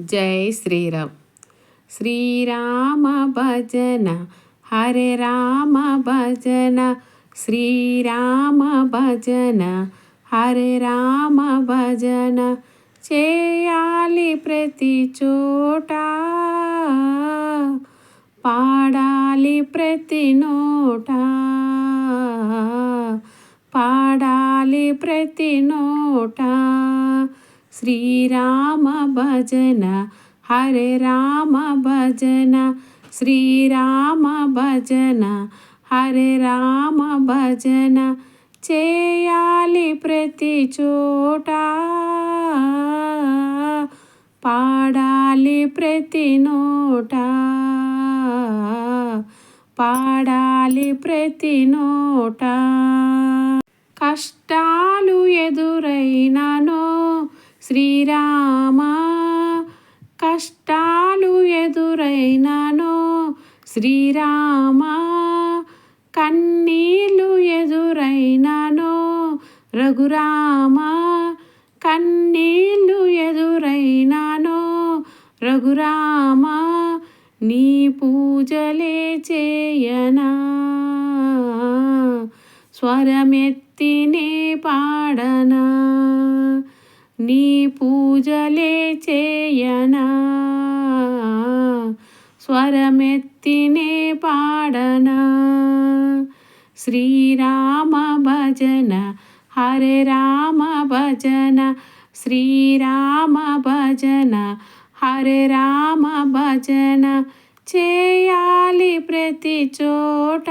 జై శ్రీరామ్. శ్రీరామ భజన హరే రామ భజన శ్రీరామ భజన హరే రామ భజన చేయాలి ప్రతి చోట. పాడాలి ప్రతి నోట. పాడాలి ప్రతి నోట. శ్రీరామ భజన హరే రామ భజన శ్రీరామ భజన హరే రామ భజన చేయాలి ప్రతి చోట. పాడాలి ప్రతి నోట. పాడాలి ప్రతి నోట. కష్ట శ్రీరామా కష్టాలు ఎదురైననో శ్రీరామా కన్నీళ్ళు ఎదురైననో రఘురామా కన్నీళ్ళు ఎదురైననో రఘురామా నీ పూజలే చేయనా? స్వరమెత్తినే పాడనా? నీ పూజలే చేయనా? స్వరమెత్తినే పాడనా? శ్రీరామ భజన హరే రామ భజన శ్రీరామ భజన హరే రామ భజన చేయాలి ప్రతి చోట.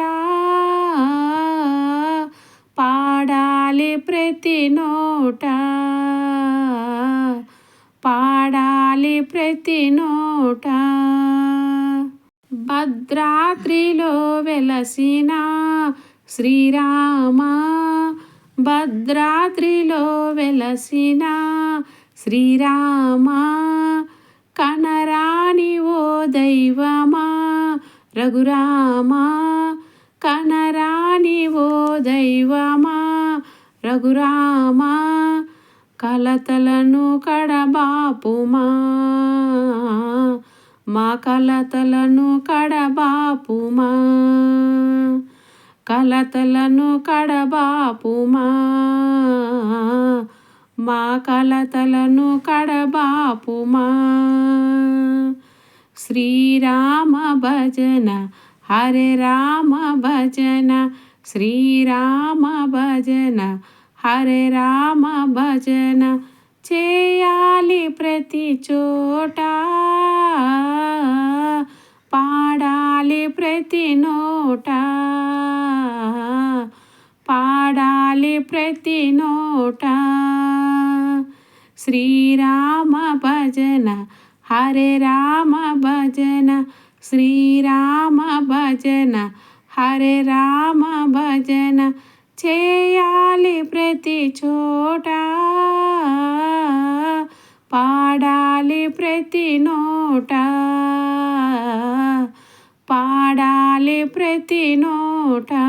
పాడాలి ప్రతి నోట. ప్రతి నోట. భద్రాద్రిలో వెలసిన శ్రీరామ భద్రాద్రిలో వెలసిన శ్రీరామ కనరాని ఓ దైవమా రఘురామా కనరాని ఓ దైవమా రఘురామా కలతలను కడబాపుమా. మా కలతలను కడబాపుమా. కలతలను కడబాపుమా. మా కలతలను కడబాపుమా. శ్రీరామ భజన హరే రామ భజన శ్రీరామ భజన హరే రామ భజన చేయాలి ప్రతి చోట. పాడాలి ప్రతి నోట. పాడాలి ప్రతి నోట. శ్రీరామ భజన హరే రామ భజన శ్రీరామ భజన హరే రామ భజన చేయాలి ప్ర ప్రతి చోట పాడాలి ప్రతి నోట. పాడాలి ప్రతి నోట.